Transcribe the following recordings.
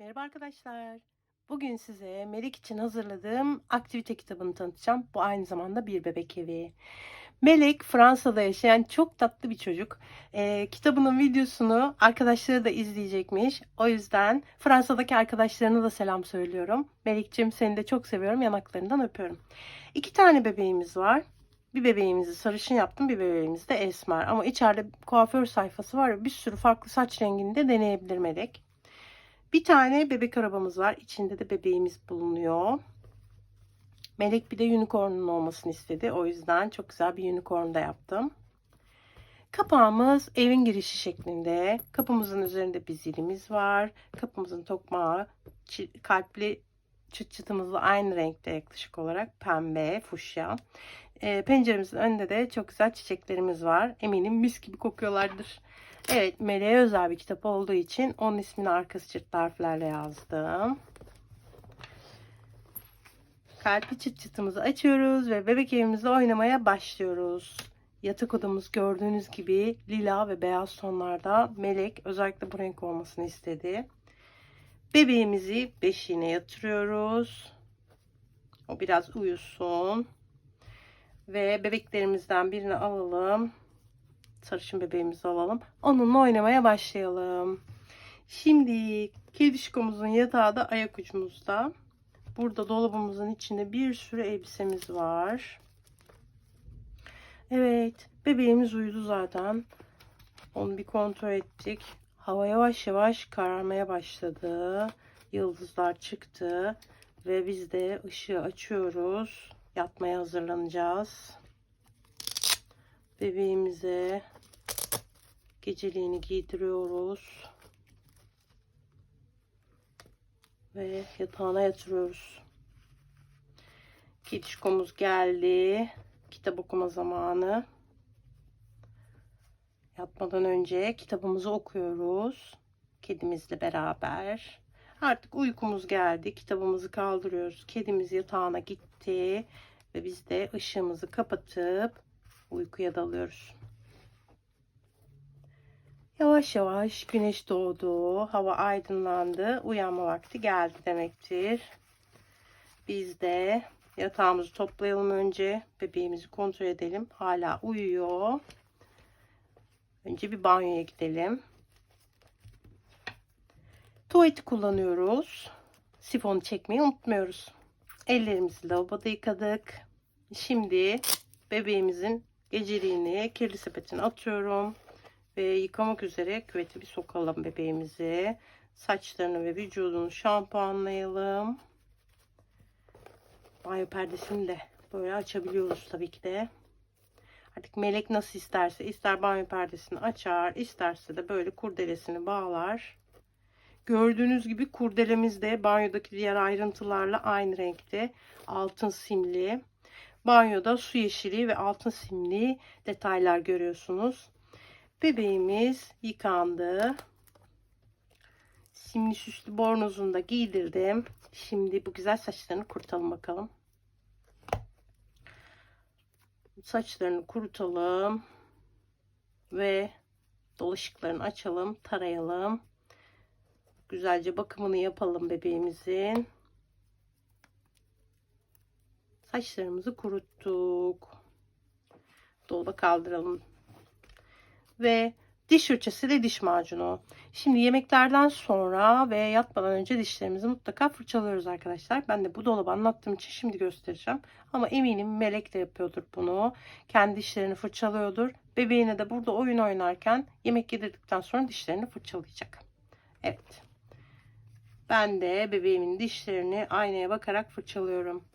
Merhaba arkadaşlar. Bugün size Melek için hazırladığım aktivite kitabını tanıtacağım. Bu aynı zamanda bir bebek evi. Melek Fransa'da yaşayan çok tatlı bir çocuk. Ee, kitabının videosunu arkadaşları da izleyecekmiş. O yüzden Fransa'daki arkadaşlarına da selam söylüyorum. Melek'ciğim seni de çok seviyorum. Yanaklarından öpüyorum. İki tane bebeğimiz var. Bir bebeğimizi sarışın yaptım, bir bebeğimizi de esmer. Ama içeride kuaför sayfası var ve bir sürü farklı saç rengini de deneyebilir Melek. Bir tane bebek arabamız var. İçinde de bebeğimiz bulunuyor. Melek bir de unicorn'un olmasını istedi. O yüzden çok güzel bir unicorn da yaptım. Kapağımız evin girişi şeklinde. Kapımızın üzerinde bir zilimiz var. Kapımızın tokmağı kalpli çıt çıtımızla aynı renkte yaklaşık olarak pembe, fuşya. E, penceremizin önünde de çok güzel çiçeklerimiz var. Eminim mis gibi kokuyorlardır. Evet, Meleğe özel bir kitap olduğu için onun ismini arkası çırptı harflerle yazdım. Kalpli çıt çıtımızı açıyoruz ve bebek evimizde oynamaya başlıyoruz. Yatak odamız gördüğünüz gibi lila ve beyaz tonlarda. Melek özellikle bu renk olmasını istedi. Bebeğimizi beşiğine yatırıyoruz. O biraz uyusun. Ve bebeklerimizden birini alalım sarışın bebeğimizi alalım. Onunla oynamaya başlayalım. Şimdi kedişkomuzun yatağı da ayak ucumuzda. Burada dolabımızın içinde bir sürü elbisemiz var. Evet, bebeğimiz uyudu zaten. Onu bir kontrol ettik. Hava yavaş yavaş kararmaya başladı. Yıldızlar çıktı ve biz de ışığı açıyoruz. Yatmaya hazırlanacağız bebeğimize geceliğini giydiriyoruz. Ve yatağına yatırıyoruz. Kedişkomuz geldi. Kitap okuma zamanı. Yatmadan önce kitabımızı okuyoruz. Kedimizle beraber. Artık uykumuz geldi. Kitabımızı kaldırıyoruz. Kedimiz yatağına gitti. Ve biz de ışığımızı kapatıp uykuya dalıyoruz. Yavaş yavaş güneş doğdu, hava aydınlandı, uyanma vakti geldi demektir. Biz de yatağımızı toplayalım önce, bebeğimizi kontrol edelim. Hala uyuyor. Önce bir banyoya gidelim. Tuvaleti kullanıyoruz. Sifonu çekmeyi unutmuyoruz. Ellerimizi lavaboda yıkadık. Şimdi bebeğimizin geceliğini kirli sepetine atıyorum. Ve yıkamak üzere küvete bir sokalım bebeğimizi. Saçlarını ve vücudunu şampuanlayalım. Banyo perdesini de böyle açabiliyoruz tabii ki de. Artık melek nasıl isterse ister banyo perdesini açar isterse de böyle kurdelesini bağlar. Gördüğünüz gibi kurdelemiz de banyodaki diğer ayrıntılarla aynı renkte. Altın simli. Banyoda su yeşili ve altın simli detaylar görüyorsunuz. Bebeğimiz yıkandı. Simli süslü bornozunu da giydirdim. Şimdi bu güzel saçlarını kurutalım bakalım. Saçlarını kurutalım. Ve dolaşıklarını açalım, tarayalım. Güzelce bakımını yapalım bebeğimizin. Saçlarımızı kuruttuk. Dolaba kaldıralım. Ve diş fırçası ile diş macunu. Şimdi yemeklerden sonra ve yatmadan önce dişlerimizi mutlaka fırçalıyoruz arkadaşlar. Ben de bu dolabı anlattığım için şimdi göstereceğim. Ama eminim Melek de yapıyordur bunu. Kendi dişlerini fırçalıyordur. Bebeğine de burada oyun oynarken yemek yedirdikten sonra dişlerini fırçalayacak. Evet. Ben de bebeğimin dişlerini aynaya bakarak fırçalıyorum.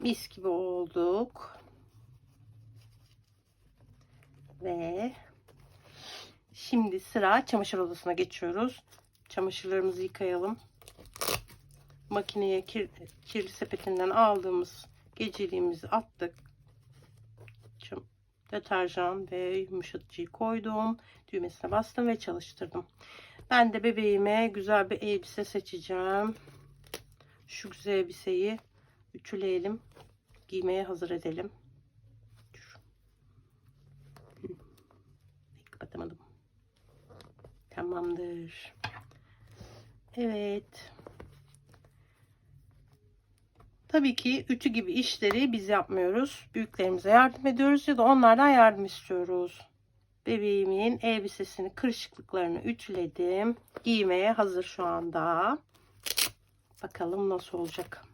Mis gibi olduk. Ve şimdi sıra çamaşır odasına geçiyoruz. Çamaşırlarımızı yıkayalım. Makineye kir, kirli sepetinden aldığımız geceliğimizi attık. Çam, deterjan ve yumuşatıcıyı koydum. Düğmesine bastım ve çalıştırdım. Ben de bebeğime güzel bir elbise seçeceğim. Şu güzel elbiseyi ütüleyelim. Giymeye hazır edelim. Kapatamadım. Tamamdır. Evet. Tabii ki ütü gibi işleri biz yapmıyoruz. Büyüklerimize yardım ediyoruz ya da onlardan yardım istiyoruz. Bebeğimin elbisesini, kırışıklıklarını ütüledim. Giymeye hazır şu anda. Bakalım nasıl olacak.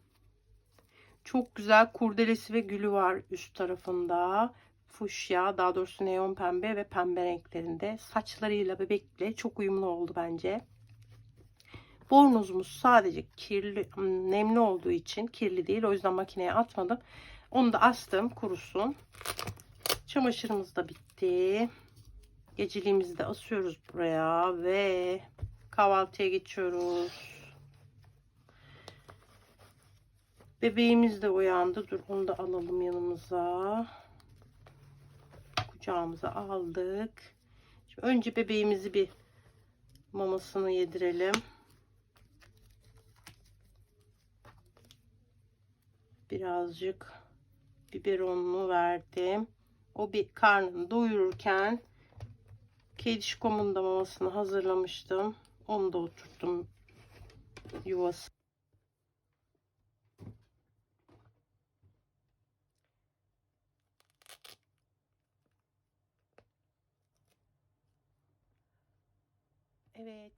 Çok güzel kurdelesi ve gülü var üst tarafında. Fuşya, daha doğrusu neon pembe ve pembe renklerinde. Saçlarıyla bebekle çok uyumlu oldu bence. Bornozumuz sadece kirli, nemli olduğu için kirli değil. O yüzden makineye atmadım. Onu da astım kurusun. Çamaşırımız da bitti. Geceliğimizi de asıyoruz buraya ve kahvaltıya geçiyoruz. Bebeğimiz de uyandı. Dur onu da alalım yanımıza. Kucağımıza aldık. Şimdi önce bebeğimizi bir mamasını yedirelim. Birazcık biberonunu verdim. O bir karnını doyururken kedişkomun da mamasını hazırlamıştım. Onu da oturttum yuvası. Evet.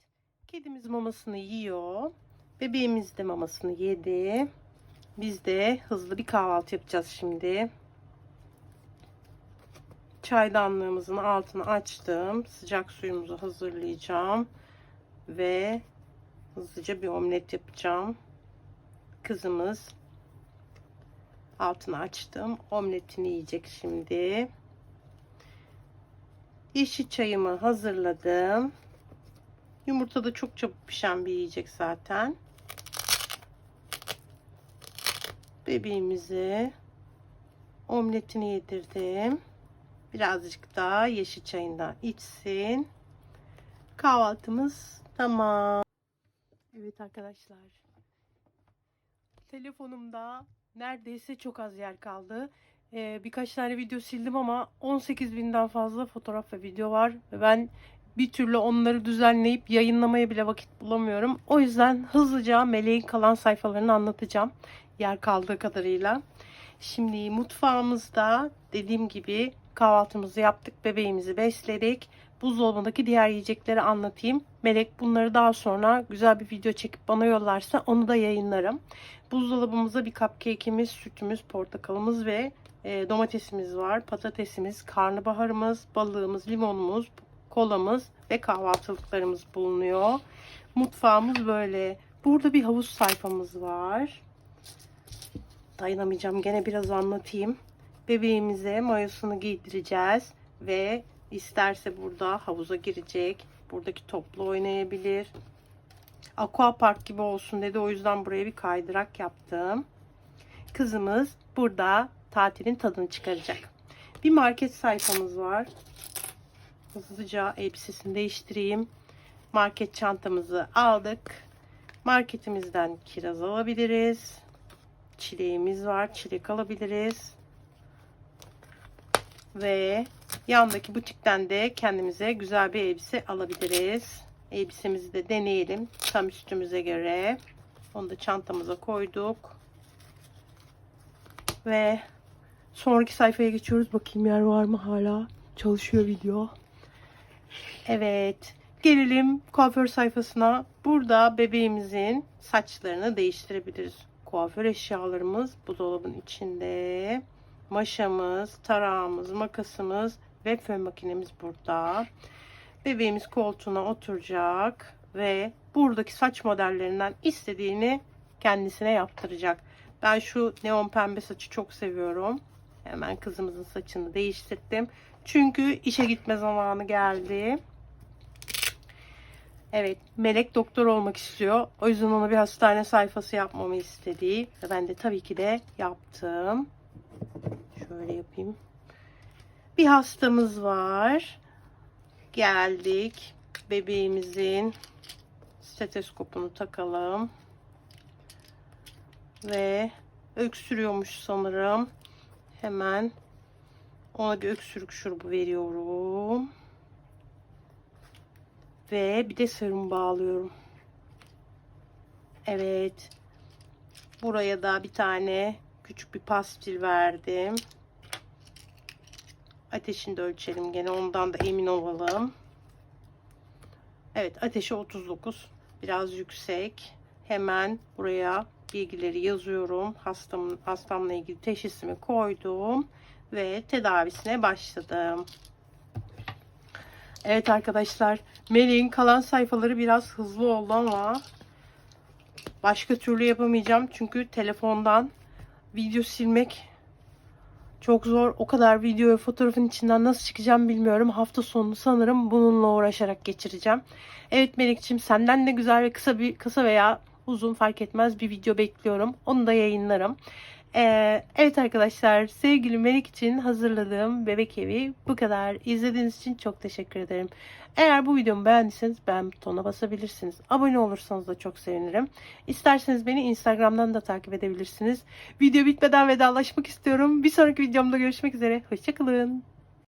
Kedimiz mamasını yiyor. Bebeğimiz de mamasını yedi. Biz de hızlı bir kahvaltı yapacağız şimdi. Çaydanlığımızın altını açtım. Sıcak suyumuzu hazırlayacağım. Ve hızlıca bir omlet yapacağım. Kızımız altını açtım. Omletini yiyecek şimdi. Yeşil çayımı hazırladım. Yumurta da çok çabuk pişen bir yiyecek zaten. Bebeğimize omletini yedirdim. Birazcık daha yeşil çayından içsin. Kahvaltımız tamam. Evet arkadaşlar. Telefonumda neredeyse çok az yer kaldı. Ee, birkaç tane video sildim ama 18 binden fazla fotoğraf ve video var. Ve ben bir türlü onları düzenleyip yayınlamaya bile vakit bulamıyorum. O yüzden hızlıca Meleğin kalan sayfalarını anlatacağım. Yer kaldığı kadarıyla. Şimdi mutfağımızda dediğim gibi kahvaltımızı yaptık. Bebeğimizi besledik. Buzdolabındaki diğer yiyecekleri anlatayım. Melek bunları daha sonra güzel bir video çekip bana yollarsa onu da yayınlarım. Buzdolabımızda bir cupcake'imiz, sütümüz, portakalımız ve e, domatesimiz var. Patatesimiz, karnabaharımız, balığımız, limonumuz, kolamız ve kahvaltılıklarımız bulunuyor. Mutfağımız böyle. Burada bir havuz sayfamız var. Dayanamayacağım. Gene biraz anlatayım. Bebeğimize mayosunu giydireceğiz ve isterse burada havuza girecek. Buradaki topla oynayabilir. Aqua park gibi olsun dedi. O yüzden buraya bir kaydırak yaptım. Kızımız burada tatilin tadını çıkaracak. Bir market sayfamız var. Hızlıca elbisesini değiştireyim. Market çantamızı aldık. Marketimizden kiraz alabiliriz. Çileğimiz var. Çilek alabiliriz. Ve yandaki butikten de kendimize güzel bir elbise alabiliriz. Elbisemizi de deneyelim. Tam üstümüze göre. Onu da çantamıza koyduk. Ve sonraki sayfaya geçiyoruz. Bakayım yer var mı hala? Çalışıyor video. Evet. Gelelim kuaför sayfasına. Burada bebeğimizin saçlarını değiştirebiliriz. Kuaför eşyalarımız bu dolabın içinde. Maşamız, tarağımız, makasımız ve fön makinemiz burada. Bebeğimiz koltuğuna oturacak ve buradaki saç modellerinden istediğini kendisine yaptıracak. Ben şu neon pembe saçı çok seviyorum. Hemen kızımızın saçını değiştirdim. Çünkü işe gitme zamanı geldi. Evet, Melek doktor olmak istiyor. O yüzden ona bir hastane sayfası yapmamı istedi. Ben de tabii ki de yaptım. Şöyle yapayım. Bir hastamız var. Geldik. Bebeğimizin steteskopunu takalım. Ve öksürüyormuş sanırım. Hemen ona bir öksürük şurubu veriyorum. Ve bir de serum bağlıyorum. Evet. Buraya da bir tane küçük bir pastil verdim. Ateşini de ölçelim gene ondan da emin olalım. Evet ateşi 39. Biraz yüksek. Hemen buraya bilgileri yazıyorum. Hastam, hastamla ilgili teşhisimi koydum ve tedavisine başladım. Evet arkadaşlar, Melih'in kalan sayfaları biraz hızlı oldu ama başka türlü yapamayacağım çünkü telefondan video silmek çok zor. O kadar video ve fotoğrafın içinden nasıl çıkacağım bilmiyorum. Hafta sonunu sanırım bununla uğraşarak geçireceğim. Evet Melek'ciğim senden de güzel ve kısa bir kısa veya uzun fark etmez bir video bekliyorum. Onu da yayınlarım. Ee, evet arkadaşlar sevgili Melek için hazırladığım bebek evi bu kadar. İzlediğiniz için çok teşekkür ederim. Eğer bu videomu beğendiyseniz beğen butonuna basabilirsiniz. Abone olursanız da çok sevinirim. İsterseniz beni Instagram'dan da takip edebilirsiniz. Video bitmeden vedalaşmak istiyorum. Bir sonraki videomda görüşmek üzere. Hoşçakalın.